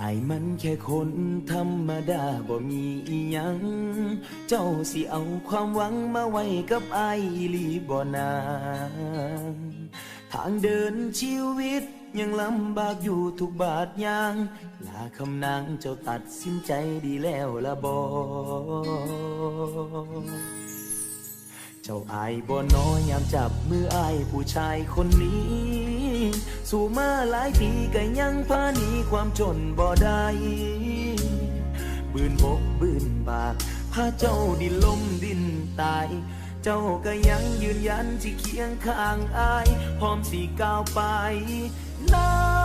ไอ้มันแค่คนธรรมดาบ่มีอีหยัง เจ้าสิเอาความหวังมาไว้กับไอ้ายอีหลีบ่นางางเดินชีวิต ยังลำบากอยู่ทุกบาทยางลาคำนางเจ้าตัดสินใจดีแล้วละบ่เจ้าอายบ่น้อยยามจับมืออายผู้ชายคนนี้ สู่มาหลายปีก็ยังพาหนีความจนบ่ได้บืนบกบืนบากพาเจ้าดินลมดินตาย เจ้าก็ยังยืนยันที่เคียงข้างอาย พร้อมสีก้าวไปนา